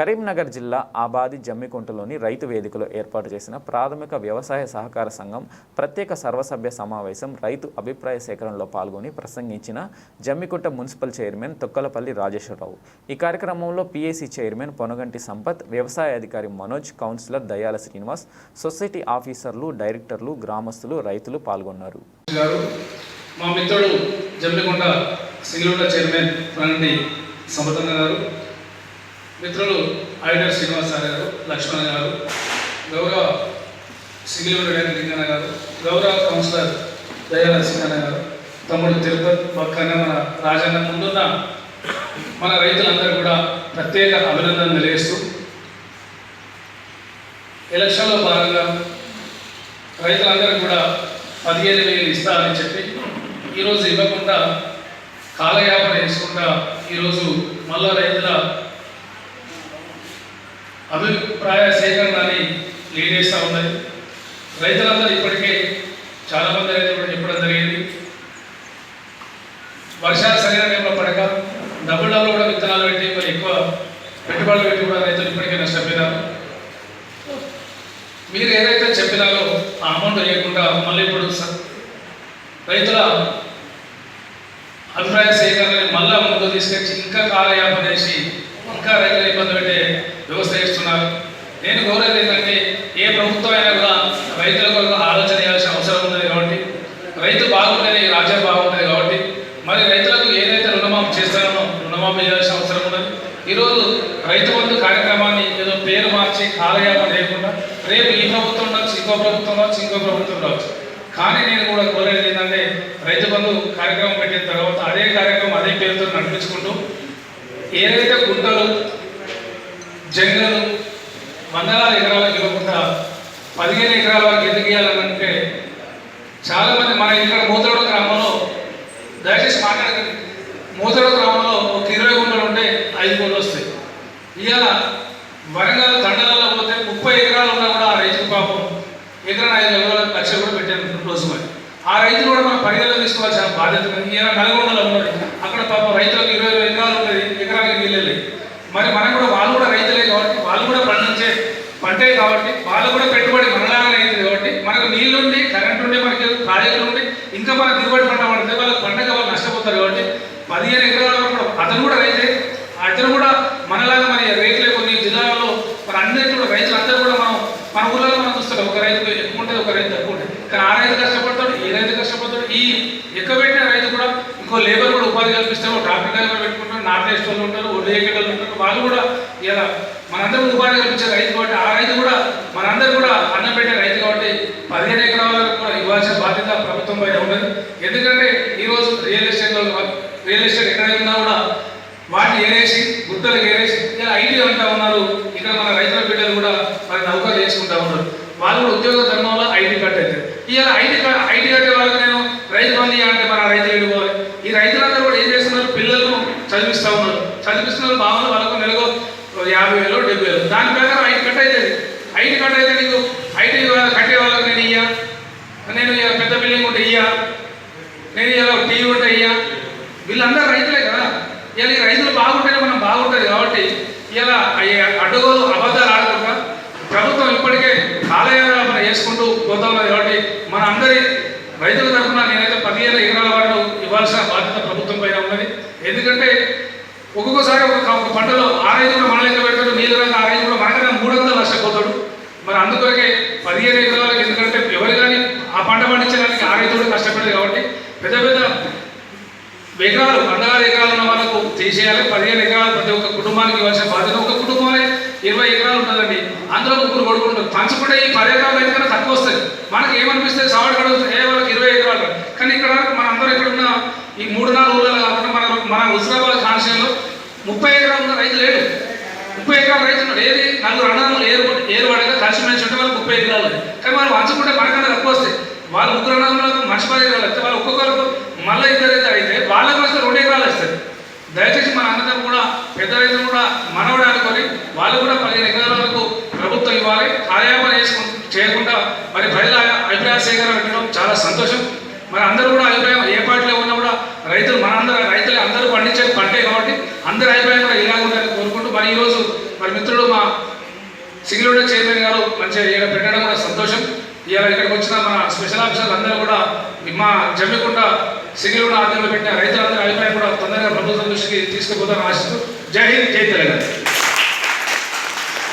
కరీంనగర్ జిల్లా ఆబాది జమ్మికుంటలోని రైతు వేదికలో ఏర్పాటు చేసిన ప్రాథమిక వ్యవసాయ సహకార సంఘం ప్రత్యేక సర్వసభ్య సమావేశం రైతు అభిప్రాయ సేకరణలో పాల్గొని ప్రసంగించిన జమ్మికుంట మున్సిపల్ చైర్మన్ తొక్కలపల్లి రాజేశ్వరరావు. ఈ కార్యక్రమంలో పిఏసీ చైర్మన్ పొనగంటి సంపత్ వ్యవసాయ అధికారి మనోజ్ కౌన్సిలర్ దయాల శ్రీనివాస్ సొసైటీ ఆఫీసర్లు డైరెక్టర్లు గ్రామస్తులు రైతులు పాల్గొన్నారు. మా మిత్రుడు జమ్మికుంట సింగిలుండ చైర్మన్ ఫ్రండి గారు మిత్రులు ఆడిటర్ శ్రీనివాస్ గారు లక్ష్మణ్ గారు గౌరవ సింగిలుండ లింగన్న గారు గౌరవ కౌన్సిలర్ దయాల సింగన్న గారు తమ్ముడు తిరుపతి పక్కన మన రాజన్న ముందున్న మన రైతులందరూ కూడా ప్రత్యేక అభినందనలు తెలియజేస్తూ ఎలక్షన్లో భాగంగా రైతులందరూ కూడా పదిహేను వేలు ఇస్తారని చెప్పి ఈరోజు ఇవ్వకుండా కాలయాపన వేసుకుంటా ఈరోజు మళ్ళా రైతుల అభిప్రాయ సేకరణని లీడ్ చేస్తూ ఉన్నది. రైతులందరూ ఇప్పటికే చాలామంది రైతులు కూడా చెప్పడం జరిగింది. వర్షాలు సరైన టైంలో పడక డబుల్ డబుల్ కూడా విత్తనాలు పెట్టి మరి ఎక్కువ పెట్టుబడులు పెట్టి కూడా రైతులు ఇప్పటికే నష్టపోయినారు. మీరు ఏదైతే చెప్పినారో ఆ అమౌంట్ లేకుండా మళ్ళీ ఇప్పుడు రైతుల అభిప్రాయ సేకరణని మళ్ళా ముందు తీసుకొచ్చి ఇంకా కాలయాపన చేసి ఇంకా రైతులు ఇబ్బంది పెట్టే వ్యవస్థ చేస్తున్నారు. నేను కోరేది ఏంటంటే ఏ ప్రభుత్వం అయినా కూడా రైతుల కొరకు ఆలోచన చేయాల్సిన అవసరం ఉన్నది కాబట్టి రైతు బాగుంటుంది రాజ్యం బాగుంటుంది కాబట్టి మరి రైతులకు ఏదైతే రుణమాఫీ చేస్తానో రుణమాఫీ చేయాల్సిన అవసరం ఉన్నది. ఈరోజు రైతు బంధు కార్యక్రమాన్ని ఏదో పేరు మార్చి కాలయాపన లేకుండా రేపు ఈ ప్రభుత్వం రావచ్చు ఇంకో ప్రభుత్వం రావచ్చు ఇంకో ప్రభుత్వం రావచ్చు కానీ నేను కూడా కోరేది ఏంటంటే రైతు బంధు కార్యక్రమం పెట్టిన తర్వాత అదే కార్యక్రమం అదే పేరుతో నడిపించుకుంటూ ఏదైతే గుంటలు జంగలు వందలాది ఎకరాలకు ఇవ్వకుండా పదిహేను ఎకరాల వరకు ఎందుకు చాలామంది మన ఇక్కడ మూతడు గ్రామంలో దయచేసి మాట్లాడకండి. మూతడు గ్రామంలో ఒక ఇరవై గుంటలు ఉంటే ఐదు కోట్లు వస్తాయి. ఇవాళ వరంగల్ తండలలో పోతే ముప్పై ఎకరాలు ఉన్నా కూడా ఆ రైతుకు పాపం ఎకరం ఐదు ఎకరాల లక్షలు కూడా పెట్టాను రోజు మరి. ఆ రైతులు కూడా మనం పరిగణలో తీసుకోవాల్సిన బాధ్యత ఉంది. నల్గొండలో ఉన్నాడు అక్కడ పాపం రైతులకు ఇరవై ఎకరాలు ఉంటుంది ఎకరానికి నీళ్ళు మరి మనం కూడా వాళ్ళు కూడా రైతులే కాబట్టి వాళ్ళు కూడా పండించే పంటే కాబట్టి వాళ్ళు కూడా పెట్టుబడి మనలాగానే అవుతుంది కాబట్టి మనకు నీళ్ళుండి కరెంట్ ఉండి మనకి ఉంటే ఇంకా మన దిగుబడి పంట పడితే వాళ్ళకి పంటక వాళ్ళు నష్టపోతారు కాబట్టి పదిహేను ఎకరాల వరకు అతను కూడా రైతే అతను కూడా మనలాగా మన రేట్లే కొన్ని జిల్లాలలో మన అన్నిటి కూడా రైతులు అందరూ కూడా మనం మన ఊళ్ళలో మనం చూస్తాం ఒక రైతు ఎక్కువ ఉంటుంది ఒక రైతు తక్కువ ఉంటుంది కానీ ఆ రైతు కష్టపడతాడు ఈ రైతు కష్టపడతాడు ఈ ఎక్కువ పెట్టిన రైతు కూడా ఇంకో లేబర్ కూడా ఉపాధి కల్పిస్తారు ట్రాఫిక్ పెట్టుకుంటారు నార్త్ ఈస్ట్ వాళ్ళు ఉంటారు ఒడ్డు ఎక్కడలు ఉంటారు. వాళ్ళు కూడా ఇలా మనందరం ఉపాధి కల్పించే రైతు కాబట్టి ఆ రైతు కూడా మనందరూ కూడా అన్నం పెట్టే రైతు కాబట్టి పదిహేను ఎకరాల వరకు కూడా ఇవ్వాల్సిన బాధ్యత ప్రభుత్వం పైన ఉన్నది ఎందుకంటే ఈరోజు రియల్ ఎస్టేట్లో రియల్ ఎస్టేట్ ఎక్కడ ఉన్నా కూడా వాటిని ఏరేసి గుట్టలు ఏరేసి ఐటీ అంటా ఉన్నారు. ఇక్కడ మన రైతుల బిడ్డలు కూడా మరి నౌకలు చేసుకుంటా ఉన్నారు. వాళ్ళు కూడా ఉద్యోగ ధర్మంలో ఐటీ కట్టేది ఇలా ఐటీ ఐటీ కట్టే వాళ్ళకి నేను రైతు బంధు అంటే మన రైతులు వెళ్ళిపోవాలి ఈ రైతులందరూ కూడా ఏం చేస్తున్నారు? పిల్లలను చదివిస్తూ ఉన్నారు. చదివిస్తున్నారు భావన వాళ్ళకు నెలకు యాభై వేలు డెబ్బై వేలు. దాని ప్రకారం ఐటీ కట్ అవుతుంది ఐటీ కట్ అయితే నీకు ఐటీ కట్టే వాళ్ళకి నేను ఇయ్యా. నేను ఇక పెద్ద బిల్డింగ్ ఉంటే ఇయ్యా. నేను ఇలా టీవీ ఉంటే అయ్యా వీళ్ళందరూ రైతులే కదా. ఇలా ఈ రైతులు బాగుంటేనే మనం బాగుంటుంది కాబట్టి ఇలా అడ్డగోలు అబద్ధాలు ఆడకుండా ప్రభుత్వం ఇప్పటికే కాలయాపన చేసుకుంటూ పోతా ఉన్నది కాబట్టి మన అందరి రైతుల తరఫున నేనైతే పదిహేను ఎకరాల వాళ్ళు ఇవ్వాల్సిన బాధ్యత ప్రభుత్వం పైన ఉన్నది. ఎందుకంటే ఒక్కొక్కసారి ఒక పంటలో ఆరైదు రైతు కూడా మన లెక్క పెడతాడు నీళ్ళు రంగు ఆ రైతు కూడా మనకన్నా మూడు వందలు నష్టపోతాడు మరి అందుకొరకే పదిహేను ఎకరాలకు ఎందుకంటే ఎవరు కానీ ఆ పంట పండించడానికి ఆ రైతు కాబట్టి పెద్ద పెద్ద ఎకరాలు వందలాది ఎకరాలు ఉన్న వాళ్ళకు తీసేయాలి. పదిహేను ఎకరాలు ప్రతి ఒక్క కుటుంబానికి ఇవ్వాల్సిన బాధ్యత ఒక కుటుంబమే ఇరవై ఎకరాలు ఉంటుందండి. అందులో ముగ్గురు కొడుకుంటారు పంచుకుంటే ఈ పది ఎకరాలు అయితే కన్నా తక్కువ వస్తుంది మనకి ఏమనిపిస్తుంది సవాడు కడుగుతుంది ఏ వాళ్ళకి ఇరవై ఎకరాలు? కానీ ఇక్కడ మన అందరూ ఇక్కడ ఉన్న ఈ మూడు నాలుగు ఊళ్ళలో కాకుండా మన మన హుజరాబాద్ కాన్స్టిట్యూన్లో ముప్పై ఎకరాలు ఉన్న రైతు లేడు. ముప్పై ఎకరాల రైతు ఉన్నాడు. ఏది? నలుగురు అన్నదమ్ములు ఏరు ఏరు వాడగా కలిసి మెలిసి ఉంటే వాళ్ళకి ముప్పై ఎకరాలు. కానీ వాళ్ళు పంచుకుంటే మనకన్నా తక్కువ వస్తాయి. వాళ్ళు ముగ్గురు అన్నదమ్ములకు మనిషి పది ఎకరాలు వస్తే వాళ్ళు ఒక్కొక్కరికి మళ్ళీ ఇద్దరు అయితే అయితే వాళ్ళకి వస్తే రెండు ఎకరాలు వస్తాయి దయచేసి మన అందరం కూడా పెద్ద రైతులు కూడా మనవడు అనుకొని వాళ్ళు కూడా పదిహేను ఎకరాల వరకు ప్రభుత్వం ఇవ్వాలి. కార్యాపన చేసుకు చేయకుండా మరి ప్రజల అభిప్రాయ సేకరణ పెట్టడం చాలా సంతోషం. మరి అందరూ కూడా అభిప్రాయం ఏ పార్టీలో ఉన్నా కూడా రైతులు మనందరూ రైతులు అందరూ పండించే పంటే కాబట్టి అందరి అభిప్రాయం కూడా ఇలా ఉండాలని కోరుకుంటూ మరి ఈరోజు మరి మిత్రులు మిత్రుడు మా సింగిలోడ చైర్మన్ గారు మంచిగా ఇక్కడ పెట్టడం కూడా సంతోషం. ఇవాళ ఇక్కడికి వచ్చిన మన స్పెషల్ ఆఫీసర్లు అందరూ కూడా మా జమ్మికుంట కూడా ఆధ్వర్యంలో పెట్టిన రైతులందరి అభిప్రాయం కూడా తొందరగా ప్రభుత్వం దృష్టికి తీసుకుపోతారని ఆశిస్తూ జై హింద్ జై తెలంగాణ.